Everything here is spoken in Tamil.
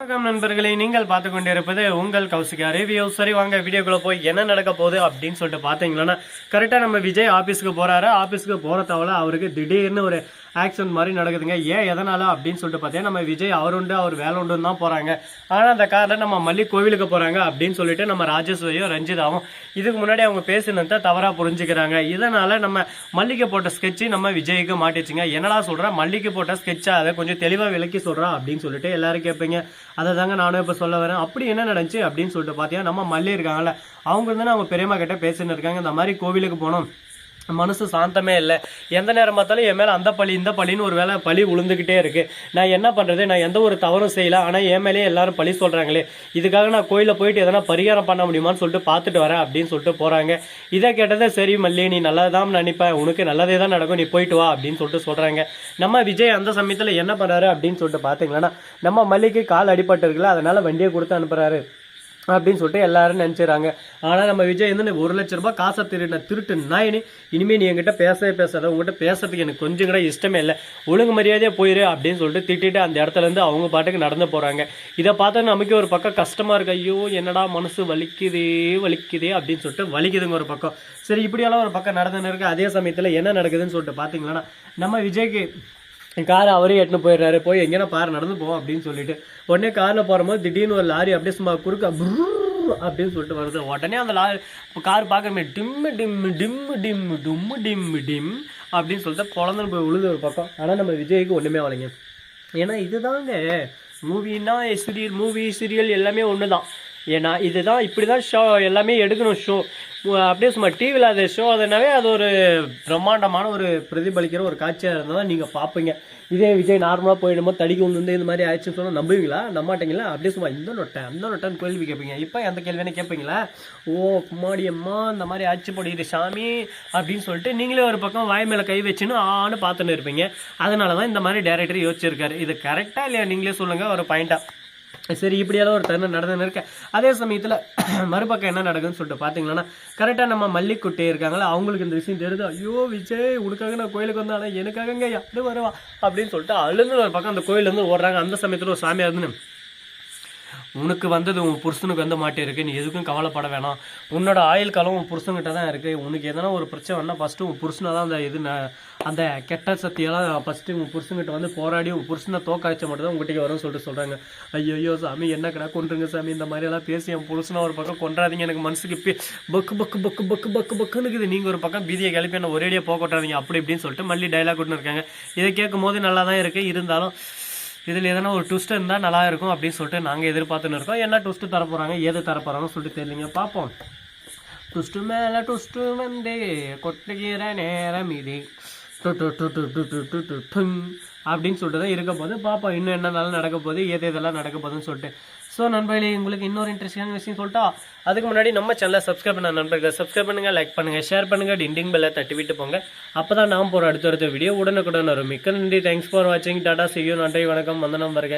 வணக்கம் நண்பர்களே நீங்கள் பார்த்து கொண்டிருப்பது உங்கள் கௌசிகா ரிவ்யூ சரி வாங்க வீடியோக்குள்ள போய் என்ன நடக்க போகுது அப்படின்னு சொல்லிட்டு பார்த்தீங்கன்னா கரெக்டாக நம்ம விஜய் ஆஃபீஸ்க்கு போறாரு. ஆஃபீஸ்க்கு போற தவிர அவருக்கு திடீர்னு ஒரு ஆக்ஷன் மாதிரி நடக்குதுங்க. ஏன் எதனால அப்படின்னு சொல்லிட்டு பார்த்தீங்கன்னா நம்ம விஜய் அவர் உண்டு அவர் வேலை உண்டுன்னு தான் போறாங்க. ஆனால் அந்த காரில் நம்ம மல்லி கோவிலுக்கு போறாங்க அப்படின்னு சொல்லிட்டு நம்ம ராஜேஸ்வரியும் ரஞ்சிதாவும் இதுக்கு முன்னாடி அவங்க பேசினதை தவறா புரிஞ்சுக்கிறாங்க. இதனால நம்ம மல்லிகை போட்ட ஸ்கெட்சு நம்ம விஜய்க்கு மாட்டிச்சுங்க. என்னடா சொல்ற? மல்லிகை போட்ட ஸ்கெட்சா அதை கொஞ்சம் தெளிவா விளக்கி சொல்றா அப்படின்னு சொல்லிட்டு எல்லாரும் கேட்பீங்க. அதை தாங்க நானும் இப்போ சொல்ல வரேன். அப்படி என்ன நடந்துச்சு அப்படின்னு சொல்லிட்டு பார்த்தீங்கன்னா நம்ம மல்லி இருக்காங்கல்ல அவங்க தானே அவங்க பெரியம்மா கிட்ட பேசின்னு இருக்காங்க. இந்த மாதிரி கோவிலுக்கு போனோம். மனசு சாந்தமே இல்லை. எந்த நேரம் பார்த்தாலும் என் மேலே அந்த பழி இந்த பழின்னு ஒரு வேலை பழி உளுந்துக்கிட்டே இருக்குது நான் என்ன பண்ணுறது நான் எந்த ஒரு தவறும் செய்யல. ஆனால் என் மேலேயே எல்லாரும் பழி சொல்கிறாங்களே இதுக்காக நான் கோயிலில் போயிட்டு எதனா பரிகாரம் பண்ண முடியுமான்னு சொல்லிட்டு பார்த்துட்டு வரேன் அப்படின்னு சொல்லிட்டு போகிறாங்க இதை கேட்டதே சரி மல்லி நீ நல்லதான் நினைப்பேன் உனக்கு நல்லதே தான் நடக்கும். நீ போயிட்டு வா அப்படின்னு சொல்லிட்டு சொல்கிறாங்க நம்ம விஜய் அந்த சமயத்தில் என்ன பண்ணுறாரு அப்படின்னு சொல்லிட்டு பார்த்தீங்கன்னா நம்ம மல்லிக்கு கால் அடிபட்டு இருக்குல்ல அதனால் வண்டியை கொடுத்து அனுப்புகிறாரு அப்படின்னு சொல்லிட்டு எல்லாரும் நினச்சிடறாங்க ஆனால் நம்ம விஜய் வந்து ஒரு லட்ச ரூபாய் காசை திருடின திருட்டு நாயினி இனிமேல் நீ என்கிட்ட பேசவே பேசாத. உங்ககிட்ட பேசுறதுக்கு எனக்கு கொஞ்சம் கூட இஷ்டமே இல்லை. ஒழுங்கு மரியாதையாக போயிரு அப்படின்னு சொல்லிட்டு திட்டிட்டு அந்த இடத்துல இருந்து அவங்க பாட்டுக்கு நடந்து போகிறாங்க இதை பார்த்தா நமக்கு ஒரு பக்கம் கஷ்டமாக இருக்கு. ஐயோ என்னடா மனசு வலிக்குதே வலிக்குதே அப்படின்னு சொல்லிட்டு வலிக்குதுங்க ஒரு பக்கம். சரி இப்படியெல்லாம் ஒரு பக்கம் நடந்துன்னு இருக்கு. அதே சமயத்தில் என்ன நடக்குதுன்னு சொல்லிட்டு பாத்தீங்கன்னா நம்ம விஜய்க்கு கார் அவரே எட்டுன்னு போயிடுறாரு. போய் எங்கேனா பாரு நடந்து போவோம் அப்படின்னு சொல்லிட்டு. உடனே காரில் போகிறபோது திடீர்னு ஒரு லாரி அப்படியே சும்மா குறுக்க அப்படின்னு சொல்லிட்டு வருது. உடனே அந்த லாரி கார் பார்க்குறமே டிம்மு டிம்மு டிம்மு டிம்மு டும்மு டிம்மு டிம் அப்படின்னு சொல்லிட்டு குழந்தைன்னு போய் உழுது ஒரு பக்கம். ஆனால் நம்ம விஜய்க்கு ஒன்றுமே வரலைங்க ஏன்னா இதுதாங்க. மூவின்னா சீரியல் மூவி சீரியல் எல்லாமே ஒன்று தான் ஏன்னா இதுதான் இப்படி தான் ஷோ எல்லாமே எடுக்கணும் ஷோ அப்படியே சும்மா டிவியில் அது ஷோ அதுனாவே அது ஒரு பிரம்மாண்டமான ஒரு பிரதிபலிக்கிற ஒரு காட்சியாக இருந்தால் தான் நீங்கள் பார்ப்பீங்க இதே விஜய் நார்மலாக போயிடுமோ தடிக்கு வந்து இந்த மாதிரி ஆயிடுச்சுன்னு சொன்னால் நம்புவீங்களா? நம்மாட்டீங்களா அப்படியே சும்மா இந்த நொட்டை அந்த நொட்டைன்னு கேள்வி கேட்பீங்க இப்போ எந்த கேள்வின்னு கேட்பீங்களா ஓ கும்மாடி அம்மா இந்த மாதிரி ஆட்சி போடுது சாமி அப்படின்னு சொல்லிட்டு நீங்களே ஒரு பக்கம் வாய் மேலே கை வச்சுன்னு ஆன்னு பார்த்துன்னு இருப்பீங்க. அதனால தான் இந்த மாதிரி டேரக்டர் யோசிச்சிருக்காரு. இது கரெக்டாக இல்லையா? நீங்களே சொல்லுங்கள் ஒரு பாயிண்ட்டாக சரி இப்படியெல்லாம் ஒரு தருணம் நடந்துன்னு இருக்கு அதே சமயத்தில் மறுபக்கம் என்ன நடக்குதுன்னு சொல்லிட்டு பார்த்தீங்கன்னா கரெக்டாக நம்ம மல்லிக்குட்டி இருக்காங்களா? அவங்களுக்கு இந்த விஷயம் தெரியுது. ஐயோ விஜய் உனக்காக நான் கோயிலுக்கு வந்தானே. ஆனால் எனக்காகங்க யாரு வருவா அப்படின்னு சொல்லிட்டு அழுந்து ஒரு பக்கம் அந்த கோயிலேருந்து ஓடுறாங்க. அந்த சமயத்தில் ஒரு சாமியார் இருந்து உனக்கு வந்தது உன் புருஷனுக்கு வந்து மாட்டே இருக்கு. நீ எதுக்கும் கவலைப்பட வேணாம். உன்னோட ஆயுள் காலம் உன் புருஷன்கிட்ட தான் இருக்கு. உனக்கு எதனா ஒரு பிரச்சனை வந்தால் ஃபஸ்ட்டு உன் புருஷனை தான் அந்த இது அந்த கெட்ட சக்தியெல்லாம் ஃபஸ்ட்டு உன் புருஷன்கிட்ட வந்து போராடி உன் புருஷனை தோக்காய்ச்ச மட்டும் தான் உங்ககிட்ட வரும்னு சொல்லிட்டு சொல்கிறாங்க ஐயோ சாமி என்ன கடா கொன்றுங்க சாமி? இந்த மாதிரி எல்லாம் பேசி என் புருஷனை ஒரு பக்கம் கொன்றாதீங்க. எனக்கு மனசுக்கு பே பக்கு பக்கு பக்கு பக்கு பக்கு பக்குன்னு இருக்குது. நீங்கள் ஒரு பக்கம் பீதியை கிளப்பி என்ன ஒரேடியாக போக கொட்டாதீங்க. அப்படி இப்படின்னு சொல்லிட்டு மல்லி டைலாக் விட்டுன்னு இருக்காங்க. இதை கேட்கும் போது நல்லா தான் இருக்குது இருந்தாலும் இதில் எதனா ஒரு ட்விஸ்ட் இருந்தால் நல்லா இருக்கும் அப்படின்னு சொல்லிட்டு நாங்கள் எதிர்பார்த்துன்னு இருக்கோம். என்ன ட்விஸ்ட்டு தர போகிறாங்க எது தர போகிறாங்கன்னு சொல்லிட்டு தெரியலங்க. பார்ப்போம். ட்விஸ்ட்டு மேலே ட்விஸ்ட்டு வந்து கொட்டுகிற நேரம் இது. அப்படின்னு சொல்லிட்டு தான் இருக்க போது பார்ப்போம் இன்னும் என்ன நல்லா நடக்க போகுது எது இதெல்லாம் நடக்க போகுதுன்னு சொல்லிட்டு. ஸோ நண்பர்களே உங்களுக்கு இன்னொரு இன்ட்ரெஸ்டிங் விஷயம் சொல்லிட்டா அதுக்கு முன்னாடி நம்ம சேனலை சப்ஸ்கிரைப் பண்ண நண்பர்கள் சப்ஸ்கிரைப் பண்ணுங்கள் லைக் பண்ணுங்கள் ஷேர் பண்ணுங்கள் டிண்டிங் பெல்லை தட்டி விட்டு போங்க. அப்போ தான் நான் போகிற அடுத்தடுத்த வீடியோ உடனுக்குடன் வரும். மிக்க நன்றி. தேங்க்ஸ் ஃபார் வாட்சிங் டாடா செய்யும் நன்றி வணக்கம். வந்தனம் வருக.